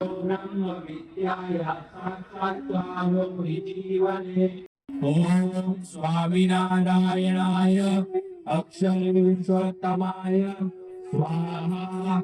ब्रह्म विद्याया साक्षात्कारो हि जीवने ॐ स्वामिनारायणाय अक्षरेश्वरतमाय स्वाहा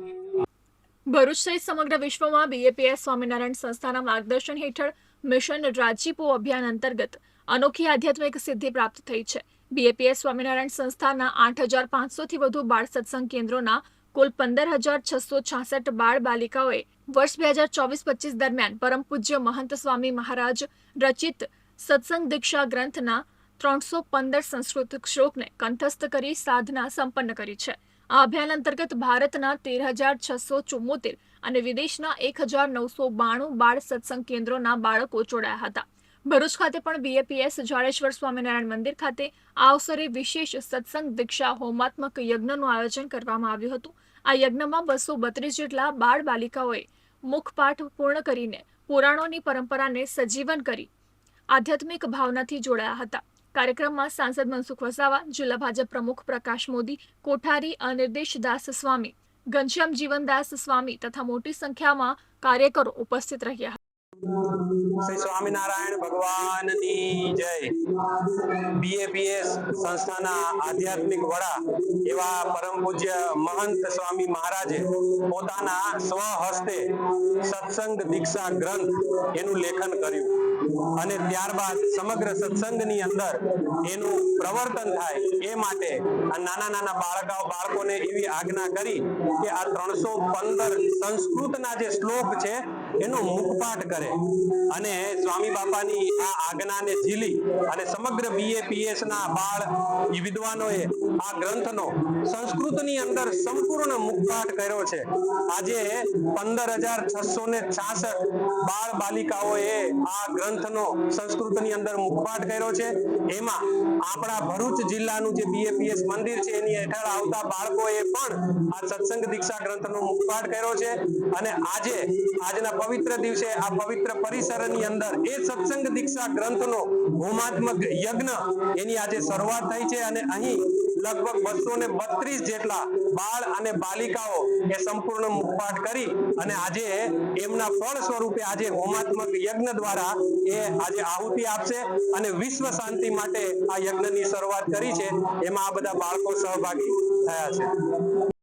ભરૂચ સહિત સમગ્ર વિશ્વમાં બીએપીએસ સ્વામિનારાયણ સંસ્થાના માર્ગદર્શન હેઠળ મિશન રાજીપો અભિયાન અંતર્ગત અનોખી આધ્યાત્મિક સિદ્ધિ પ્રાપ્ત થઈ છે બીએપીએસ સ્વામિનારાયણ સંસ્થાના આઠ હજાર પાંચસોથી વધુ બાળ સત્સંગ કેન્દ્રોના કુલ પંદર હજાર છસો છાસઠ બાળ બાલિકાઓએ વર્ષ બે હજાર ચોવીસ પચીસ દરમિયાન પરમ પૂજ્ય મહંત સ્વામી મહારાજ રચિત સત્સંગ દીક્ષા ગ્રંથના ત્રણસો પંદર સંસ્કૃત શ્લોકને કંઠસ્થ કરી સાધના સંપન્ન કરી છે. આ અભિયાન અંતર્ગત ભારતના તેર હજાર છસો ચુમ્મોતેર અને વિદેશના એક હજાર નવસો બાણું બાળ સત્સંગ કેન્દ્રોના બાળકો જોડાયા હતા. ભરૂચ ખાતે પણ બીએપીએસ જાડેશ્વર સ્વામિનારાયણ મંદિર ખાતે આ અવસરે વિશેષ સત્સંગ, દીક્ષા, હોમાત્મક યજ્ઞનું આયોજન કરવામાં આવ્યું હતું. આ યજ્ઞમાં બસો બત્રીસ જેટલા બાળ બાલિકાઓએ મુખપાઠ પૂર્ણ કરીને પુરાણોની પરંપરાને સજીવન કરી આધ્યાત્મિક ભાવનાથી જોડાયા હતા. કાર્યક્રમમાં સાંસદ મનસુખ વસાવા, જિલ્લા ભાજપ પ્રમુખ પ્રકાશ મોદી, કોઠારી અનિર્દેશ દાસ સ્વામી, ઘનશ્યામ જીવનદાસ સ્વામી તથા મોટી સંખ્યામાં કાર્યકરો ઉપસ્થિત રહ્યા શ્રી સ્વામિનારાયણ ભગવાનની જય. બીએપીએસ સંસ્થાના આધ્યાત્મિક વડા એવા પરમ પૂજ્ય મહંત સ્વામી મહારાજે પોતાના સ્વહસ્તે સત્સંગ દીક્ષા ગ્રંથ એનું લેખન કર્યું. અને ત્યારબાદ સમગ્ર સત્સંગની અંદર એનું પ્રવર્તન થાય એ માટે આ નાના નાના બાળકાઓ, બાળકોને એવી આજ્ઞા કરી કે આ ત્રણસો પંદર સંસ્કૃતના જે શ્લોક છે એનો મુખપાઠ કરે. અને સ્વામી બાપાની આ આજ્ઞાને ઝીલી અને સમગ્ર બીએપીએસ ના બાળ વિદ્વાનોએ આ ગ્રંથનો સંસ્કૃતની અંદર સંપૂર્ણ મુખપાઠ કર્યો છે. આજે પંદર હજાર છસો ને છાસઠ બાળ બાલિકાઓએ આ ગ્રંથનો સંસ્કૃતની અંદર મુખપાઠ કર્યો છે. એમાં આપણા ભરૂચ જિલ્લાનું જે બીએપીએસ મંદિર છે, એની હેઠળ આવતા બાળકોએ પણ આ સત્સંગ દીક્ષા ગ્રંથનો મુખપાઠ કર્યો છે. અને આજે આજના પવિત્ર દિવસે આ પવિત્ર પરિસરની અંદર એ સત્સંગ દીક્ષા ગ્રંથનો હોમાત્મક યજ્ઞ એની આજે શરૂઆત થઈ છે અને અહીં લગભગ બસો ને બત્રીસ જેટલા બાળ અને બાલિકાઓ એ સંપૂર્ણ મુખપાઠ કરી અને આજે એમના ફળ સ્વરૂપે આજે હોમાત્મક યજ્ઞ દ્વારા એ આજે આહુતિ આપશે અને વિશ્વ શાંતિ માટે આ યજ્ઞની શરૂઆત કરી છે. એમાં આ બધા બાળકો સહભાગી થયા છે.